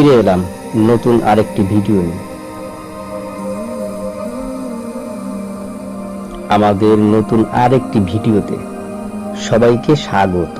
ফিরে এলাম নতুন আরেকটি ভিডিও নিয়ে। আমাদের নতুন আরেকটি ভিডিওতে সবাইকে স্বাগত।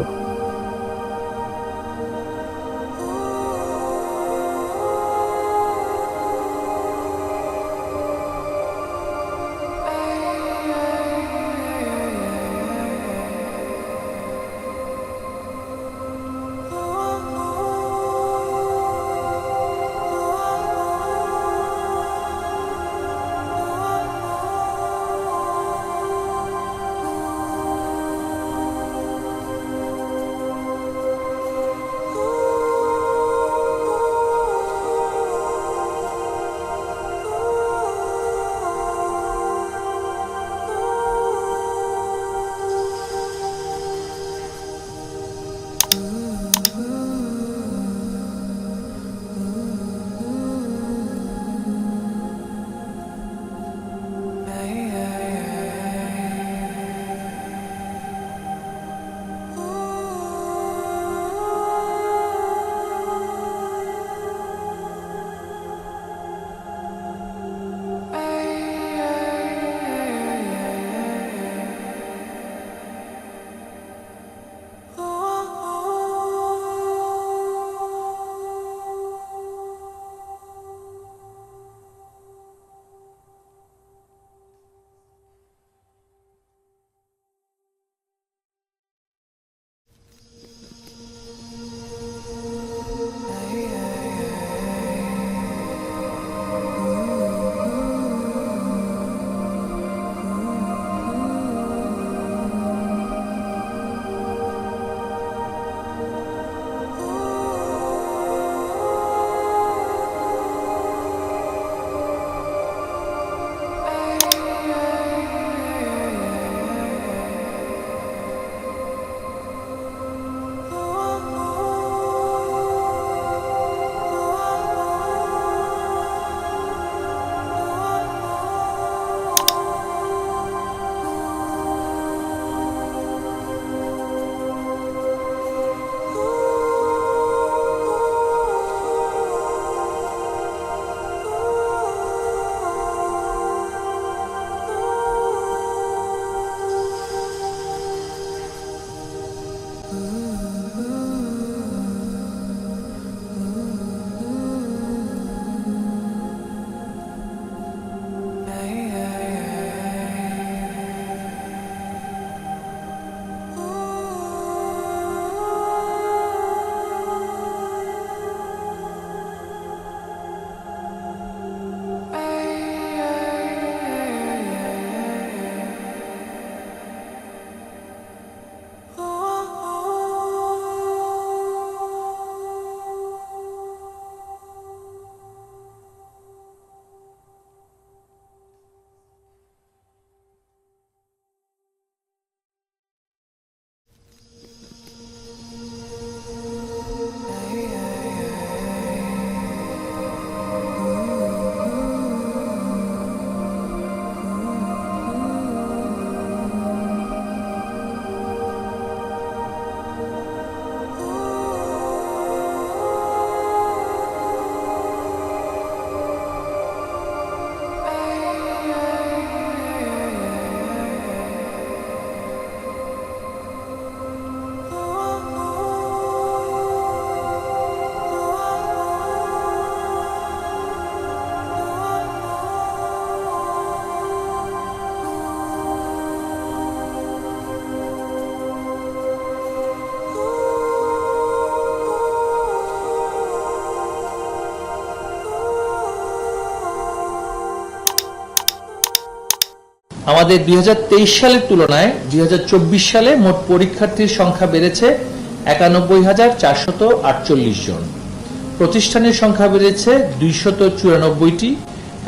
আমাদের দুই হাজার তেইশ সালের তুলনায় দুই হাজার চব্বিশ সালে মোট পরীক্ষার্থীর সংখ্যা বেড়েছে একানব্বই হাজার চারশত আটচল্লিশ জন। প্রতিষ্ঠানের সংখ্যা বেড়েছে দুইশত চুরানব্বইটি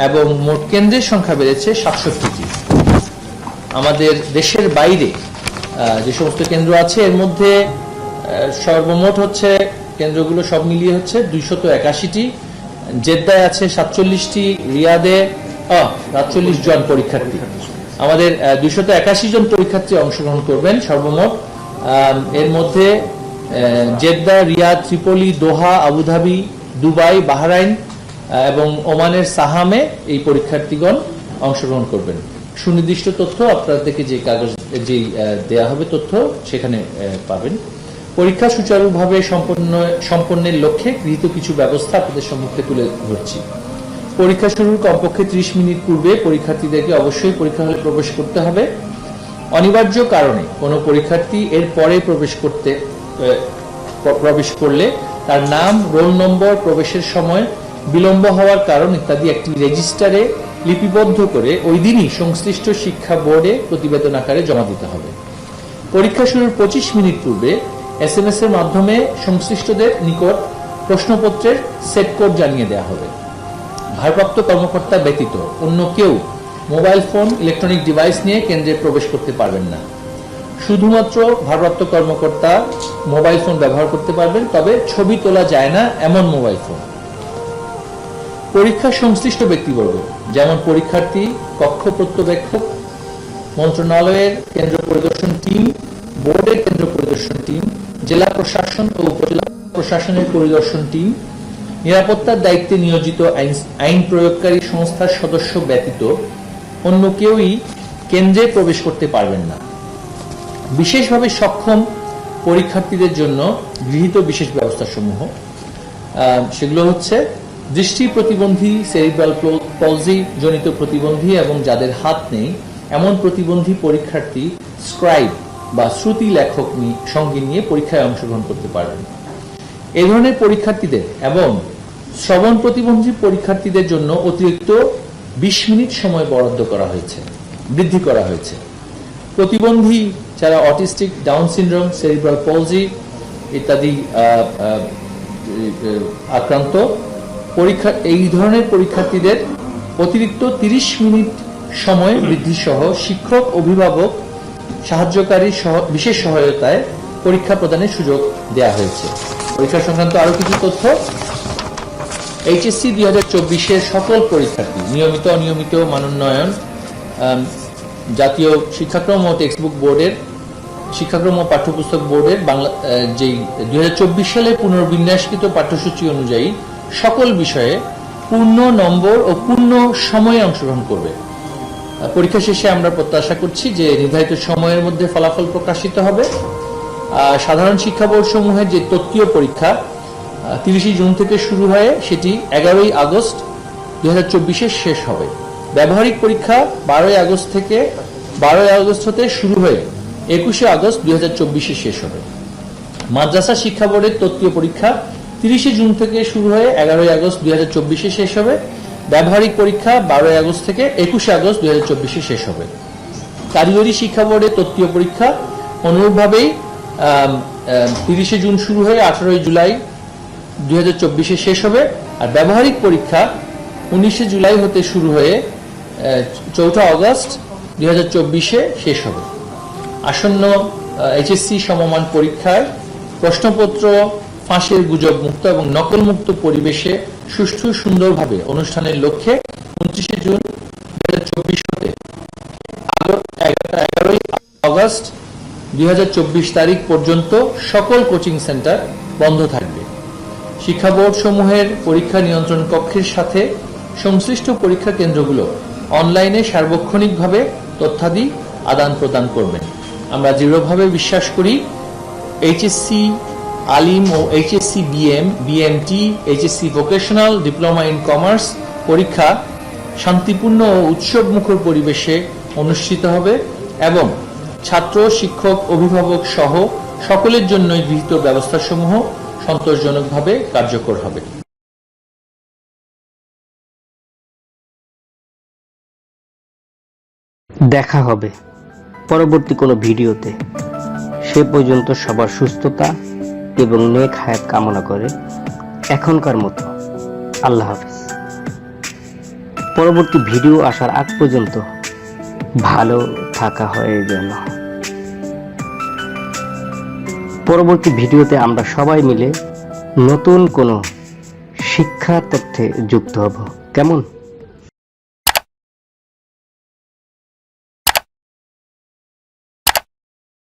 এবং মোট কেন্দ্রের সংখ্যা বেড়েছে সাতষট্টিটি। আমাদের দেশের বাইরে যে সমস্ত কেন্দ্র আছে, এর মধ্যে সর্বমোট হচ্ছে, কেন্দ্রগুলো সব মিলিয়ে হচ্ছে দুইশত একাশিটি। জেদ্দায় আছে সাতচল্লিশটি, রিয়াদে সাতচল্লিশ জন পরীক্ষার্থী। আমাদের দুইশত একাশি জন পরীক্ষার্থী অংশগ্রহণ করবেন সর্বমোট। এর মধ্যে Jeddah Riyadh Tripoli, Doha, Abu Dhabi, Dubai, Bahrain এবং ওমানের সাহামে এই পরীক্ষার্থীগণ অংশগ্রহণ করবেন। সুনির্দিষ্ট তথ্য আপনাদেরকে যে কাগজ, যে দেয়া হবে তথ্য সেখানে পাবেন। পরীক্ষা সুচারুভাবে সম্পন্ন, সম্পন্নের লক্ষ্যে গৃহীত কিছু ব্যবস্থা আপনাদের সম্মুখে তুলে ধরছি। পরীক্ষা শুরুর কমপক্ষে ত্রিশ মিনিট পূর্বে পরীক্ষার্থীদেরকে অবশ্যই পরীক্ষা হলে প্রবেশ করতে হবে। অনিবার্য কারণে কোনো পরীক্ষার্থী এর পরে প্রবেশ করতে প্রবেশ করলে তার নাম, রোল নম্বর, প্রবেশের সময়, বিলম্ব হওয়ার কারণ ইত্যাদি একটি রেজিস্টারে লিপিবদ্ধ করে ওই দিনই সংশ্লিষ্ট শিক্ষা বোর্ডে প্রতিবেদন আকারে জমা দিতে হবে। পরীক্ষা শুরুর পঁচিশ মিনিট পূর্বে এস এর মাধ্যমে সংশ্লিষ্টদের নিকট প্রশ্নপত্রের সেট কোড জানিয়ে দেওয়া হবে। ভারপ্রাপ্ত কর্মকর্তা ব্যতীত অন্য কেউ মোবাইল ফোন, ইলেকট্রনিক ডিভাইস নিয়ে কেন্দ্রে প্রবেশ করতে পারবেন না। শুধুমাত্র ভারপ্রাপ্ত কর্মকর্তা মোবাইল ফোন ব্যবহার করতে পারবেন, তবে ছবি তোলা যায় না এমন মোবাইল ফোন। পরীক্ষা সংশ্লিষ্ট ব্যক্তিবর্গ, যেমন পরীক্ষার্থী, কক্ষ প্রত্যবেক্ষক, মন্ত্রণালয়ের কেন্দ্র পরিদর্শন টিম, বোর্ডের কেন্দ্র পরিদর্শন টিম, জেলা প্রশাসন ও উপজেলা প্রশাসনের পরিদর্শন টিম নিরাপত্তার দায়িত্বে নিয়োজিত আইন- প্রয়োগকারী সংস্থার সদস্য ব্যতীত অন্য কেউই কেন্দ্রে প্রবেশ করতে পারবেন না। বিশেষভাবে সক্ষম পরীক্ষার্থীদের জন্য গৃহীত বিশেষ ব্যবস্থাসমূহ আহ, সেগুলো হচ্ছে দৃষ্টি প্রতিবন্ধী সেরিব্রাল পলজি জনিত প্রতিবন্ধী এবং যাদের হাত নেই এমন প্রতিবন্ধী পরীক্ষার্থী স্ক্রাইব বা শ্রুতি লেখক সঙ্গে নিয়ে পরীক্ষায় অংশগ্রহণ করতে পারবেন। এই ধরনের পরীক্ষার্থীদের এবং শ্রবণ প্রতিবন্ধী পরীক্ষার্থীদের জন্য অতিরিক্ত বিশ মিনিট সময় বরাদ্দ করা হয়েছে, বৃদ্ধি করা হয়েছে। প্রতিবন্ধী যারা autistic Down syndrome, cerebral palsy ইত্যাদি আক্রান্ত, পরীক্ষা, এই ধরনের পরীক্ষার্থীদের অতিরিক্ত তিরিশ মিনিট সময় বৃদ্ধি সহ শিক্ষক, অভিভাবক, সাহায্যকারী সহ- বিশেষ সহায়তায় পরীক্ষা প্রদানের সুযোগ দেওয়া হয়েছে। পরীক্ষা সংক্রান্ত আরও কিছু তথ্য? এইচএসসি দুই হাজার চব্বিশের সকল পরীক্ষার্থী, নিয়মিত, অনিয়মিত, মানোন্নয়ন জাতীয় শিক্ষাক্রম ও টেক্সটবুক বোর্ডের শিক্ষাক্রম ও পাঠ্যপুস্তক বোর্ডের বাংলা যেই দুই হাজার চব্বিশ সালে পুনর্বিন্যাসকৃত পাঠ্যসূচি অনুযায়ী সকল বিষয়ে পূর্ণ নম্বর ও পূর্ণ সময়ে অংশগ্রহণ করবে। পরীক্ষা শেষে আমরা প্রত্যাশা করছি যে নির্ধারিত সময়ের মধ্যে ফলাফল প্রকাশিত হবে। সাধারণ শিক্ষা বোর্ড সমূহের যে তত্ত্বীয় পরীক্ষা তিরিশে জুন থেকে শুরু হয়ে সেটি এগারোই আগস্ট দুই হাজার চব্বিশে শেষ হবে। ব্যবহারিক পরীক্ষা বারোই আগস্ট থেকে, বারোই আগস্ট হতে শুরু হয়ে একুশে আগস্ট দুই হাজার চব্বিশে শেষ হবে। মাদ্রাসা শিক্ষা বোর্ডের তত্ত্বীয় পরীক্ষা তিরিশে জুন থেকে শুরু হয়ে এগারোই আগস্ট দুই হাজার চব্বিশে শেষ হবে। ব্যবহারিক পরীক্ষা বারোই আগস্ট থেকে একুশে আগস্ট দুই হাজার চব্বিশে শেষ হবে। কারিগরি শিক্ষা বোর্ডের তত্ত্বীয় পরীক্ষা অনুরূপভাবেই তিরিশে জুন শুরু হয়ে আঠারোই জুলাই দুই হাজার শেষ হবে। আর ব্যবহারিক পরীক্ষা উনিশে জুলাই হতে শুরু হয়ে চৌঠা আগস্ট দুই হাজার শেষ হবে। আসন্ন এইচএসসি সমমান পরীক্ষায় প্রশ্নপত্র, ফাঁসের গুজব মুক্ত এবং নকল মুক্ত পরিবেশে সুষ্ঠু সুন্দরভাবে অনুষ্ঠানের লক্ষ্যে উনত্রিশে জুন দুই হাজার চব্বিশ হতে। এগারোই আগস্ট দুই হাজার চব্বিশ তারিখ পর্যন্ত সকল কোচিং সেন্টার বন্ধ থাকবে। শিক্ষা বোর্ড সমূহের পরীক্ষা নিয়ন্ত্রণ কক্ষের সাথে সংশ্লিষ্ট পরীক্ষা কেন্দ্রগুলো অনলাইনে সার্বক্ষণিকভাবে তথ্যাদি আদান প্রদান করবেন। আমরা দৃঢ়ভাবে বিশ্বাস করি HSC Alim O HSC BM BMT HSC vocational diploma in commerce পরীক্ষা শান্তিপূর্ণ ও উৎসবমুখর পরিবেশে অনুষ্ঠিত হবে এবং ছাত্র, শিক্ষক, অভিভাবক সহ সকলের জন্যই গৃহীত ব্যবস্থাসমূহ সন্তোষজনকভাবে কার্যকর হবে। দেখা হবে পরবর্তী কোনো ভিডিওতে। সে পর্যন্ত সবার সুস্থতা এবং নেক হায়াত কামনা করে এখনকার মতো আল্লাহ হাফেজ। পরবর্তী ভিডিও আসার আগ পর্যন্ত ভালো থাকা হয়ে যেন পরবর্তী ভিডিওতে আমরা সবাই মিলে নতুন কোনো শিক্ষা তথ্যে যুক্ত হব। কেমন?